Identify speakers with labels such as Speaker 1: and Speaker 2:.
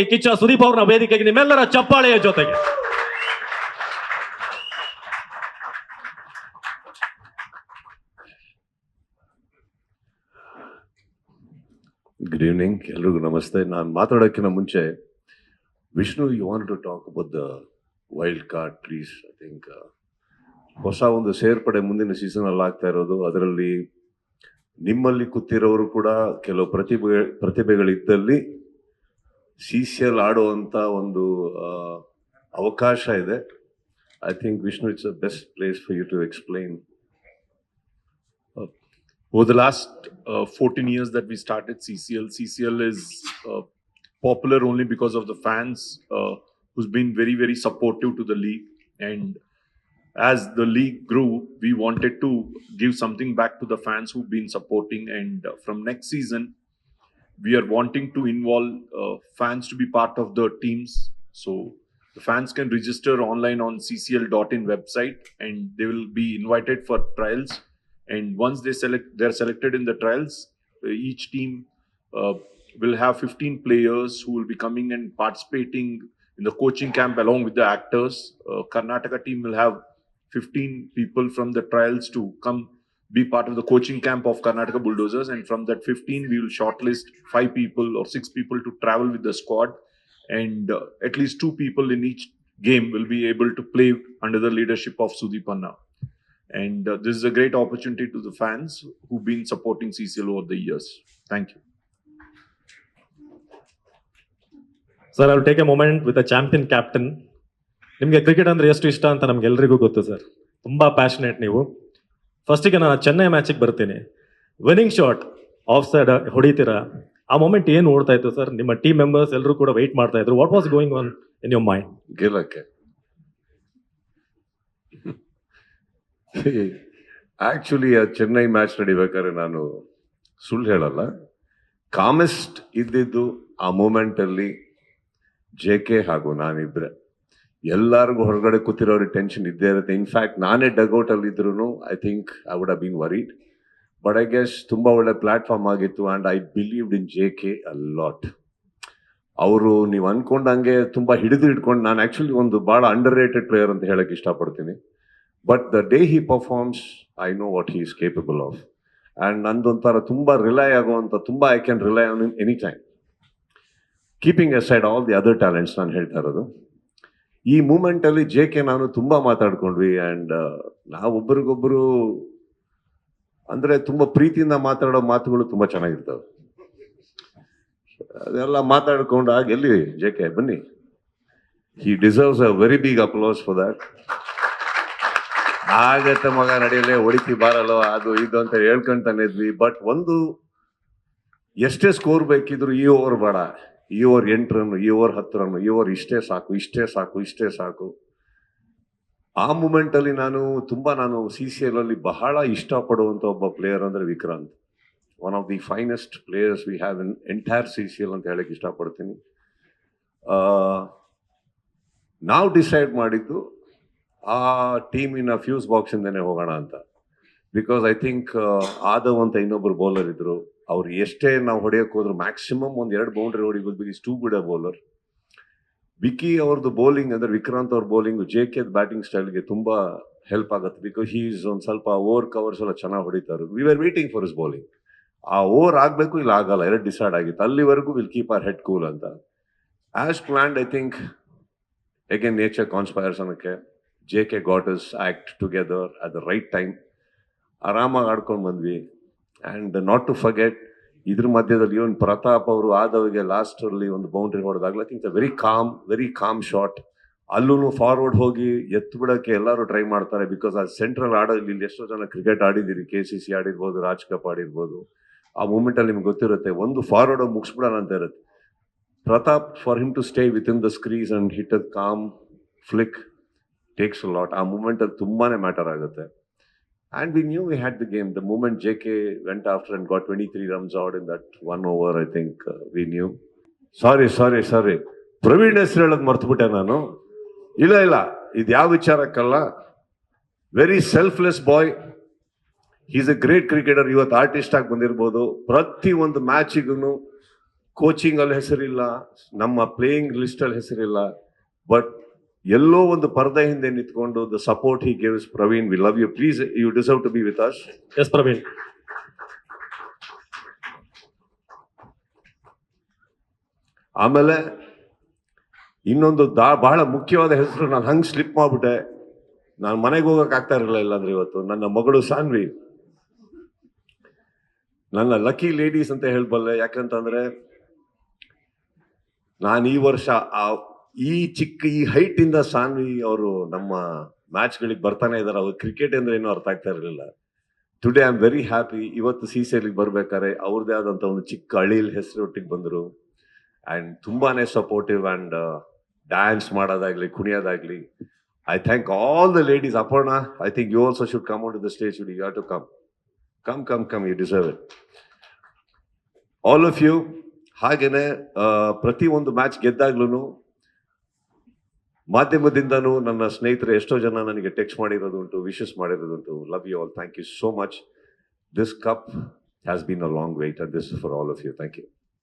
Speaker 1: ಕಿಚ್ಚ ಸುದೀಪ್ ಅವ್ರನ್ನ ವೇದಿಕೆಗೆ ನಿಮ್ಮೆಲ್ಲರ ಚಪ್ಪಾಳೆಯ ಜೊತೆಗೆ.
Speaker 2: ಗುಡ್ ಈವ್ನಿಂಗ್ ಎಲ್ರಿಗೂ ನಮಸ್ತೆ. ನಾನು ಮಾತಾಡೋಕ್ಕಿಂತ ಮುಂಚೆ Vishnu you want to talk about the wild card trees I think ಹೊಸ ಒಂದು ಸೇರ್ಪಡೆ ಮುಂದಿನ ಸೀಸನ್ ಅಲ್ಲಿ ಆಗ್ತಾ ಇರೋದು. ಅದರಲ್ಲಿ ನಿಮ್ಮಲ್ಲಿ ಕೂತಿರೋರು ಕೂಡ ಕೆಲವು ಪ್ರತಿಭೆ, ಪ್ರತಿಭೆಗಳಿದ್ದಲ್ಲಿ ಸಿ ಸಿ ಎಲ್ ಆಡುವಂತ ಒಂದು ಆ, ಅವಕಾಶ ಇದೆ I think Vishnu it's a best place for you to explain
Speaker 3: over the last uh, 14 years that we started CCL, CCL is uh, popular only because of the fans uh, who's been very, very supportive to the league. And as the league grew, we wanted to give something back to the fans who've been supporting. And uh, from next season, we are wanting to involve uh, fans to be part of the teams. So the fans can register online on ccl.in website and they will be invited for trials and once they select they're selected in the trials uh, each team uh, will have 15 players who will be coming and participating in the coaching camp along with the actors uh, karnataka team will have 15 people from the trials to come be part of the coaching camp of karnataka bulldozers and from that 15 we will shortlist five people or six people to travel with the squad and uh, at least two people in each game will be able to play under the leadership of Sudeepanna. And uh, this is a great opportunity to the fans who've been supporting CCL over the years. Thank you.
Speaker 1: Sir I take a moment with a champion captain ನಿಮಗೆ cricket ಅಂದ್ರೆ ಎಷ್ಟು ಇಷ್ಟ ಅಂತ ನಮ್ಗೆಲ್ರಿಗೂ ಗೊತ್ತು sir ತುಂಬಾ passionate ನೀವು ಫಸ್ಟಿಗೆ ನಾನು ಚೆನ್ನೈ ಮ್ಯಾಚಿಗೆ ಬರ್ತೀನಿ. ವಿನ್ನಿಂಗ್ ಶಾಟ್ ಆಫ್ ಸೈಡ್ ಹೊಡಿತೀರಾ? ಆ ಮೊಮೆಂಟ್ ಏನು ಓಡ್ತಾ ಇತ್ತು ಸರ್ ನಿಮ್ಮ ಟೀಮ್ ಮೆಂಬರ್ಸ್ ಎಲ್ಲರೂ ಕೂಡ ವೆಯ್ಟ್ ಮಾಡ್ತಾ ಇದ್ರು. What was going on in your mind
Speaker 2: ಗೆಲ್ಲಕ್ಕೆ. Actually ಆ ಚೆನ್ನೈ ಮ್ಯಾಚ್ ನಡಿಬೇಕಾದ್ರೆ ನಾನು ಸುಳ್ಳು ಹೇಳಲ್ಲ. ಕಾಮೆಸ್ಟ್ ಇದ್ದಿದ್ದು ಆ ಮೂಮೆಂಟಲ್ಲಿ ಜೆ ಕೆ ಹಾಗೂ ನಾನಿಬ್ರೆ. ಎಲ್ಲರಿಗೂ ಹೊರಗಡೆ ಕೂತಿರೋರಿಗೆ ಟೆನ್ಷನ್ ಇದ್ದೇ ಇರುತ್ತೆ. ಇನ್ಫ್ಯಾಕ್ಟ್ ನಾನೇ ಡಗೌಟಲ್ಲಿ ಇದ್ರು I think I would been worried but I guess ತುಂಬ ಒಳ್ಳೆ ಪ್ಲಾಟ್ಫಾರ್ಮ್ ಆಗಿತ್ತು and I believed in J K a lot ಅವರು ನೀವು ಅಂದ್ಕೊಂಡಂಗೆ ತುಂಬ ಹಿಡಿದು ಹಿಡ್ಕೊಂಡು, ನಾನು ಆ್ಯಕ್ಚುಲಿ ಒಂದು ಭಾಳ ಅಂಡರ್ ರೇಟೆಡ್ ಪ್ಲೇಯರ್ ಅಂತ ಹೇಳೋಕ್ಕೆ ಇಷ್ಟಪಡ್ತೀನಿ. But the day he performs I know what he is capable of and ನಂದೊಂಥರ ತುಂಬ ರಿಲೈ ಆಗುವಂಥ ತುಂಬ I can rely on in any time keeping a side all the other talents ನಾನು ಹೇಳ್ತಾ ಇರೋದು. ಈ ಮೂಮೆಂಟ್ ಅಲ್ಲಿ ಜೆ ಕೆ ನಾನು ತುಂಬಾ ಮಾತಾಡ್ಕೊಂಡ್ವಿ ಅಂಡ್ ನಾವೊಬ್ಬರಿಗೊಬ್ಬರು ಅಂದ್ರೆ ತುಂಬಾ ಪ್ರೀತಿಯಿಂದ ಮಾತಾಡೋ ಮಾತುಗಳು ತುಂಬಾ ಚೆನ್ನಾಗಿರ್ತವೆ. ಅದೆಲ್ಲ ಮಾತಾಡ್ಕೊಂಡು ಆಗ ಎಲ್ಲಿ ಜೆ ಕೆ ಬನ್ನಿ. He deserves a very big applause for that ಆಗತ್ತೆ ಮಗ ನಡೆಯಲೇ ಹೊಡಿತಿ ಬಾರಲ್ಲೋ, ಅದು ಇದು ಅಂತ ಹೇಳ್ಕೊಂತಾನೆ ಇದ್ವಿ. ಬಟ್ ಒಂದು ಎಷ್ಟೇ ಸ್ಕೋರ್ ಬೇಕಿದ್ರು ಈ ಓವರ್ ಬೇಡ. ಈ ಓವರ್ ಎಂಟು ರನ್ ಈ ಈ ಓವರ್ ಇಷ್ಟೇ ಸಾಕು ಇಷ್ಟೇ ಸಾಕು ಇಷ್ಟೇ ಸಾಕು. ಆ ಮೂಮೆಂಟಲ್ಲಿ ನಾನು ತುಂಬ ನಾನು ಸಿ ಸಿ ಎಲ್ ಅಲ್ಲಿ ಬಹಳ ಇಷ್ಟಪಡುವಂಥ ಒಬ್ಬ ಪ್ಲೇಯರ್ ಅಂದರೆ Vikrant. One of the finest players we have in entire C C L ಅಂತ ಹೇಳಕ್ಕೆ ಇಷ್ಟಪಡ್ತೀನಿ. ನಾವು ಡಿಸೈಡ್ ಮಾಡಿದ್ದು ಆ ಟೀಮಿನ ಫ್ಯೂಸ್ ಬಾಕ್ಸಿಂದನೇ ಹೋಗೋಣ ಅಂತ. ಬಿಕಾಸ್ ಐ ಥಿಂಕ್ ಆದವ್ ಅಂತ ಇನ್ನೊಬ್ಬರು ಬೌಲರ್ ಇದ್ರು. ಅವ್ರು ಎಷ್ಟೇ ನಾವು ಹೊಡೆಯಕ್ ಹೋದ್ರು ಮ್ಯಾಕ್ಸಿಮಮ್ ಒಂದು ಎರಡು boundary ಹೊಡಿಬೋದು because too good a bowler Vicky ಅವ್ರದ್ದು ಬೌಲಿಂಗ್ ಅಂದ್ರೆ ವಿಕ್ರಾಂತ್ ಅವ್ರ ಬೌಲಿಂಗ್ ಜೆ ಕೆ ಬ್ಯಾಟಿಂಗ್ ಸ್ಟೈಲ್ಗೆ ತುಂಬಾ ಹೆಲ್ಪ್ ಆಗುತ್ತೆ ಬಿಕಾಸ್ ಹೀ ಒಂದು ಸ್ವಲ್ಪ ಓವರ್ ಕವರ್ಸ್ ಎಲ್ಲ ಚೆನ್ನಾಗಿ ಹೊಡಿತಾರೆ we are waiting for his bowling ಆ ಓವರ್ ಆಗಬೇಕು ಇಲ್ಲ ಆಗಲ್ಲ, ಎರಡು ಡಿಸೈಡ್ ಆಗಿತ್ತು. ಅಲ್ಲಿವರೆಗೂ will keep our head cool ಅಂತ. As planned I think again nature conspires ಅನ್ನಕ್ಕೆ J K got his act together at the right time ಆರಾಮಾಗಿ ಆಡ್ಕೊಂಡು ಬಂದ್ವಿ. ಆ್ಯಂಡ್ ನಾಟ್ ಟು ಫರ್ಗೆಟ್ ಇದ್ರ ಮಧ್ಯದಲ್ಲಿ ಇವನ್ ಪ್ರತಾಪ್ ಅವರು ಆದವಿಗೆ ಲಾಸ್ಟಲ್ಲಿ ಒಂದು boundary ಹೊಡೆದಾಗಲೇ think very calm very calm shot ಅಲ್ಲೂ ಫಾರ್ವರ್ಡ್ ಹೋಗಿ ಎತ್ತು ಬಿಡೋಕ್ಕೆ ಎಲ್ಲರೂ ಟ್ರೈ ಮಾಡ್ತಾರೆ ಬಿಕಾಸ್ ಆ ಸೆಂಟ್ರಲ್ ಆಡೋದು ಇಲ್ಲಿ ಎಷ್ಟೋ ಜನ ಕ್ರಿಕೆಟ್ ಆಡಿದ್ದೀರಿ ಕೆ ಸಿ ಸಿ ಆಡಿರ್ಬೋದು ರಾಜ್ ಕಪ್ ಆಡಿರ್ಬೋದು. ಆ ಮೂಮೆಂಟಲ್ಲಿ ನಿಮ್ಗೆ ಗೊತ್ತಿರುತ್ತೆ, ಒಂದು ಫಾರ್ವರ್ಡ್ ಮುಗಿಸ್ಬಿಡೋಣ ಅಂತ ಇರುತ್ತೆ. Pratap for him to stay with in the crease and hit a calm flick takes lot ಆ ಮೂಮೆಂಟಲ್ಲಿ ತುಂಬಾ ಮ್ಯಾಟರ್ ಆಗುತ್ತೆ. And we knew we had the game. The moment JK went after and got 23 runs out in that one over, I think uh, we knew. Sorry sorry sorry Praveen ಹೆಸರು ಹೇಳೋದು ಮರ್ತ್ಬಿಟ್ಟೆ ನಾನು. ಇಲ್ಲ ಇಲ್ಲ. ಇದು ಯಾವ ವಿಚಾರಕ್ಕಲ್ಲ. Very selfless boy is a great cricketer ಇವತ್ತು artist ಆಗಿ ಬಂದಿರ್ಬೋದು. ಪ್ರತಿ ಒಂದು ಮ್ಯಾಚಿಗೂ ಕೋಚಿಂಗಲ್ಲಿ ಹೆಸರಿಲ್ಲ. ನಮ್ಮ ಪ್ಲೇಯಿಂಗ್ ಲಿಸ್ಟಲ್ಲಿ ಹೆಸರಿಲ್ಲ. ಬಟ್ ಎಲ್ಲೋ ಒಂದು ಪರದೆ ಹಿಂದೆ ನಿಂತ್ಕೊಂಡು the support he gives Praveen we love you please you deserve to be with us
Speaker 1: as Praveen
Speaker 2: ಆಮೇಲೆ ಇನ್ನೊಂದು ದಾ ಬಹಳ ಮುಖ್ಯವಾದ ಹೆಸರು ನಾನು ಹಂಗೆ ಸ್ಲಿಪ್ ಮಾಡ್ಬಿಟ್ಟೆ. ನಾನು ಮನೆಗೆ ಹೋಗಕ್ಕೆ ಆಗ್ತಾ ಇರಲಿಲ್ಲ ಇಲ್ಲಾಂದ್ರೆ ಇವತ್ತು. ನನ್ನ ಮಗಳು ಸಾನ್ವಿ. ನನ್ನ ಲಕ್ಕಿ ಲೇಡೀಸ್ ಅಂತ ಹೇಳ್ಬಲ್ಲೆ ಯಾಕಂತಂದ್ರೆ ನಾನು ಈ ವರ್ಷ ಆ ಈ ಚಿಕ್ಕ, ಈ ಹೈಟ್ ಇಂದ ಸಾನ್ವಿ ಅವರು ನಮ್ಮ ಮ್ಯಾಚ್ ಗಳಿಗೆ ಬರ್ತಾನೆ ಇದಾರೆ ಅವ್ರು ಕ್ರಿಕೆಟ್ ಅಂದ್ರೆ ಏನು ಅರ್ಥ ಆಗ್ತಾ ಇರಲಿಲ್ಲ. Today I am very happy ಇವತ್ತು ಸಿ ಸಿ ಬರ್ಬೇಕಾದ್ರೆ ಅವ್ರದ್ದೇ ಆದಂತ ಒಂದು ಚಿಕ್ಕ ಹಳ್ಳಿಲ್ ಹೆಸರೊಟ್ಟಿಗೆ ಬಂದರು. ಅಂಡ್ ತುಂಬಾನೇ ಸಪೋರ್ಟಿವ್ ಅಂಡ್ ಡ್ಯಾನ್ಸ್ ಮಾಡೋದಾಗ್ಲಿ, ಕುಣಿಯೋದಾಗ್ಲಿ. I thank all the ladies Aparna I think you also should come out the stage you have to come come come come you deserve it all of you ಹಾಗೇನೆ ಪ್ರತಿ ಒಂದು match ಗೆದ್ದಾಗ್ಲೂ ಮಾಧ್ಯಮದಿಂದನೂ ನನ್ನ ಸ್ನೇಹಿತರು ಎಷ್ಟೋ ಜನ ನನಗೆ text ಮಾಡಿರೋದುಂಟು wishes ಮಾಡಿರೋದುಂಟು love you all thank you so much this cup has been a long wait and this for all of you thank you